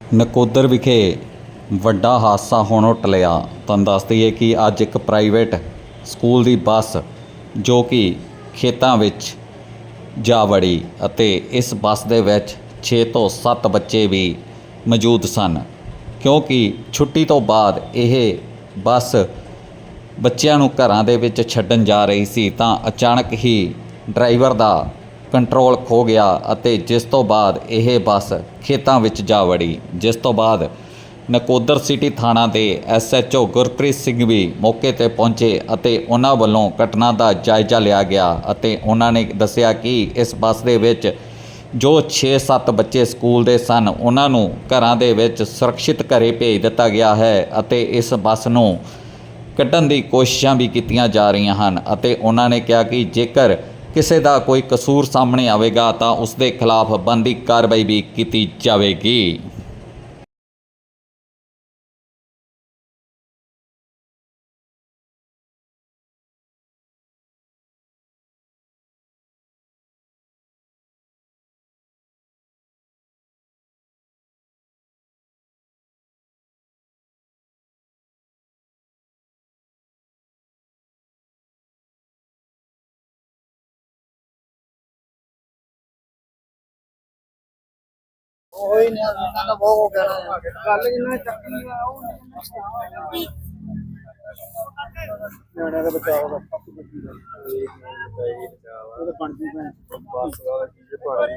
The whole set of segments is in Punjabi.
ਨਕੋਦਰ ਵਿਖੇ ਵੱਡਾ ਹਾਦਸਾ ਹੋਣੋਂ ਟਲਿਆ ਤੁਹਾਨੂੰ ਦੱਸ ਦਈਏ ਕਿ ਅੱਜ ਇੱਕ ਪ੍ਰਾਈਵੇਟ ਸਕੂਲ ਦੀ ਬੱਸ ਜੋ ਕਿ ਖੇਤਾਂ ਵਿੱਚ ਜਾ ਵੜੀ ਅਤੇ ਇਸ ਬੱਸ ਦੇ ਵਿੱਚ 6 ਤੋਂ 7 ਬੱਚੇ ਵੀ ਮੌਜੂਦ ਸਨ। ਕਿਉਂਕਿ ਛੁੱਟੀ ਤੋਂ ਬਾਅਦ ਇਹ ਬੱਸ ਬੱਚਿਆਂ ਨੂੰ ਘਰਾਂ ਦੇ ਵਿੱਚ ਛੱਡਣ ਜਾ ਰਹੀ ਸੀ ਤਾਂ ਅਚਾਨਕ ਹੀ ਡਰਾਈਵਰ ਦਾ ਕੰਟਰੋਲ ਖੋ ਗਿਆ ਅਤੇ ਜਿਸ ਤੋਂ ਬਾਅਦ ਇਹ ਬੱਸ ਖੇਤਾਂ ਵਿੱਚ ਜਾ ਵੜੀ। ਜਿਸ ਤੋਂ ਬਾਅਦ ਨਕੋਦਰ ਸਿਟੀ ਥਾਣਾ ਦੇ ਐਸਐਚਓ ਗੁਰਪ੍ਰੀਤ ਸਿੰਘ ਵੀ ਮੌਕੇ ਤੇ ਪਹੁੰਚੇ ਅਤੇ ਉਹਨਾਂ ਵੱਲੋਂ ਘਟਨਾ ਦਾ ਜਾਇਜ਼ਾ ਲਿਆ ਗਿਆ ਅਤੇ ਉਹਨਾਂ ਨੇ ਦੱਸਿਆ ਕਿ ਇਸ ਬੱਸ ਦੇ ਵਿੱਚ ਜੋ 6-7 ਬੱਚੇ ਸਕੂਲ ਦੇ ਸਨ, ਉਹਨਾਂ ਨੂੰ ਘਰਾਂ ਦੇ ਵਿੱਚ ਸੁਰੱਖਿਅਤ ਘਰੇ ਭੇਜ ਦਿੱਤਾ ਗਿਆ ਹੈ ਅਤੇ ਇਸ ਬੱਸ ਨੂੰ ਕੱਢਣ ਦੀ ਕੋਸ਼ਿਸ਼ਾਂ ਵੀ ਕੀਤੀਆਂ ਜਾ ਰਹੀਆਂ ਹਨ ਅਤੇ ਉਹਨਾਂ ਨੇ ਕਿਹਾ ਕਿ ਜੇਕਰ ਕਿਸੇ ਦਾ ਕੋਈ ਕਸੂਰ ਸਾਹਮਣੇ ਆਵੇਗਾ ਤਾਂ ਉਸ ਦੇ ਖਿਲਾਫ ਬੰਦੀ ਕਾਰਵਾਈ ਵੀ ਕੀਤੀ ਜਾਵੇਗੀ। ਉਹੀ ਨਹੀਂ ਕਹਿੰਦਾ ਬਹੁਤ ਹੋ ਗਿਆ ਗੱਲ ਜਿੰਨਾ ਚੱਕਣੀ ਆ ਉਹ ਨਿਆਣਿਆਂ ਦਾ ਬਚਾਅ ਦਾ ਸਭ ਤੋਂ ਵੱਡੀ ਗੱਲ ਉਹ ਤਾਂ ਬਣਦੀ ਮੈਂ ਬਸ ਵਾਲਾ ਚੀਜ਼ ਪਹਾੜੀ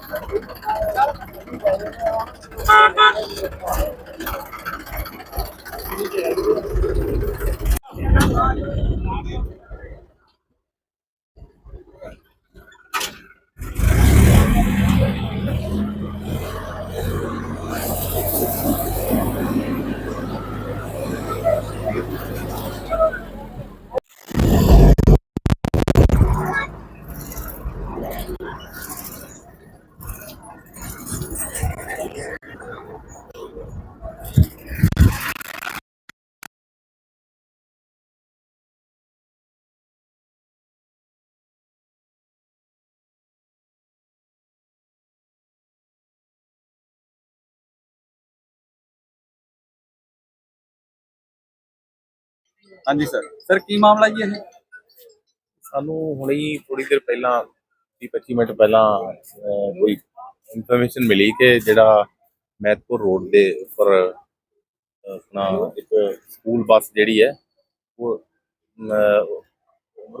ਹਾਂਜੀ ਸਰ ਸਰ ਕੀ ਮਾਮਲਾ ਜੀ ਇਹ? ਸਾਨੂੰ ਹੁਣੇ ਹੀ ਥੋੜੀ ਦੇਰ ਪਹਿਲਾਂ 20-25 ਮਿੰਟ ਪਹਿਲਾਂ ਅਹ, ਕੋਈ ਇਨਫੋਰਮੇਸ਼ਨ ਮਿਲੀ ਕਿ ਜਿਹੜਾ ਮੈਤਪੁਰ ਰੋਡ ਦੇ ਉੱਪਰ ਅਹ, ਆਪਣਾ ਇੱਕ ਸਕੂਲ ਬੱਸ ਜਿਹੜੀ ਹੈ ਉਹ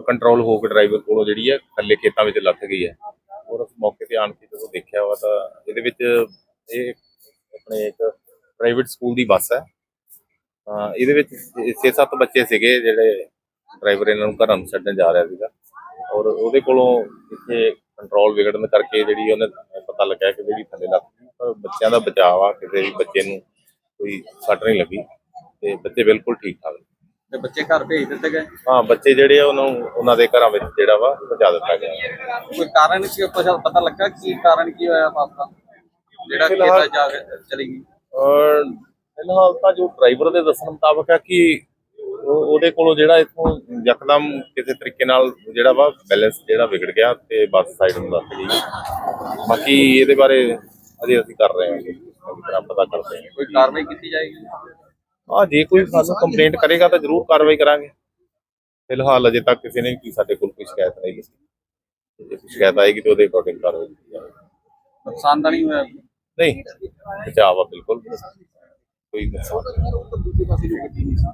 ਕੰਟਰੋਲ ਹੋ ਕੇ ਡਰਾਈਵਰ ਕੋਲੋਂ ਜਿਹੜੀ ਹੈ ਥੱਲੇ ਖੇਤਾਂ ਵਿੱਚ ਲੱਥ ਗਈ ਹੈ। ਔਰ ਉਸ ਮੌਕੇ ਤੇ ਆਣ ਕੇ ਜਦੋਂ ਦੇਖਿਆ ਵਾ ਤਾਂ ਇਹਦੇ ਵਿੱਚ ਇਹ ਆਪਣੇ ਇੱਕ ਪ੍ਰਾਈਵੇਟ ਸਕੂਲ ਦੀ ਬੱਸ ਹੈ। ਇਹਦੇ ਵਿੱਚ 6-7 ਬੱਚੇ ਸੀਗੇ ਜਿਹੜੇ ਡਰਾਈਵਰ ਇਹਨਾਂ ਨੂੰ ਘਰਾਂ ਨੂੰ ਛੱਡਣ ਜਾ ਰਿਹਾ ਸੀਗਾ। ਔਰ ਉਹਦੇ ਕੋਲੋਂ ਇੱਥੇ ਕੰਟਰੋਲ ਵਿਗੜਨ ਕਰਕੇ ਜਿਹੜੀ ਉਹਨੇ ਪਤਾ ਲੱਗਿਆ ਕਿ ਜਿਹੜੀ ਥੱਲੇ ਲੱਗ ਗਈ ਪਰ ਬੱਚਿਆਂ ਦਾ ਬਚਾਅ ਆ ਕਿਸੇ ਵੀ ਬੱਚੇ ਨੂੰ ਕੋਈ ਸੱਟ ਨਹੀਂ ਲੱਗੀ ਤੇ ਬੱਚੇ ਬਿਲਕੁਲ ਠੀਕ ਠਾਕ। ਤੇ ਬੱਚੇ ਘਰ ਭੇਜ ਦਿੱਤੇ ਗਏ? ਹਾਂ ਬੱਚੇ ਜਿਹੜੇ ਆ ਉਹਨਾਂ ਉਹਨਾਂ ਦੇ ਘਰਾਂ ਵਿੱਚ ਜਿਹੜਾ ਵਾ ਪਹੁੰਚਾ ਦਿੱਤਾ ਗਿਆ। ਕੋਈ ਕਾਰਨ ਕੀ ਕੁਛ ਪਤਾ ਲੱਗਾ ਕੀ ਕਾਰਨ ਕੀ ਹੋਇਆ ਦਾ ਜਿਹੜਾ ਖੇਤਾਂ ਜਾ ਕੇ ਚਲੀ ਗਈ? ਔਰ ਫਿਲਹਾਲ ਤਾਂ ਜੋ ਡਰਾਈਵਰ ਦੇ ਦੱਸਣ ਮੁਤਾਬਕ ਹੈ ਕਿ ਉਹ- ਉਹਦੇ ਕੋਲੋਂ ਜਿਹੜਾ ਇਥੋਂ ਯਕਦਮ ਕਿਸੇ ਤਰੀਕੇ ਨਾਲ ਜਿਹੜਾ ਵਾ ਬੈਲੈਂਸ ਜਿਹੜਾ ਵਿਗੜ ਗਿਆ ਤੇ ਬੱਸ ਸਾਈਡ ਨੂੰ ਲੱਗ ਗਈ। ਬਾਕੀ ਇਹਦੇ ਬਾਰੇ ਅਜੇ ਅਸੀਂ ਕਰ ਰਹੇ ਹਾਂ ਜੀ। ਤਰ੍ਹਾਂ ਪਤਾ ਕਰਦੇ ਹਾਂ। ਕੋਈ ਕਾਰਵਾਈ ਕੀਤੀ ਜਾਏਗੀ? ਹਾਂ ਜੇ ਕੋਈ ਸਾਨੂੰ ਕੰਪਲੇਂਟ ਕਰੇਗਾ ਤਾਂ ਜ਼ਰੂਰ ਕਾਰਵਾਈ ਕਰਾਂਗੇ। ਫਿਲਹਾਲ ਅਜੇ ਤੱਕ ਕਿਸੇ ਨੇ ਵੀ ਸਾਡੇ ਕੋਲ ਕੋਈ ਸ਼ਿਕਾਇਤ ਨਹੀਂ ਦਿੱਤੀ ਜੇ ਕੋਈ ਸ਼ਿਕਾਇਤ ਆਏਗੀ ਤਾਂ ਉਹਦੇ ਅਕੋਰਡਿੰਗ ਕਾਰਵਾਈ ਕੀਤੀ ਜਾਵੇਗੀ ਨੁਕਸਾਨ ਤਾਂ ਨਹੀਂ ਹੋਇਆ? ਨਹੀਂ ਬਚਾਅ ਵਾ ਬਿਲਕੁਲ। ਕੋਈ ਨੁਕਸਾਨ ਨਹੀਂ।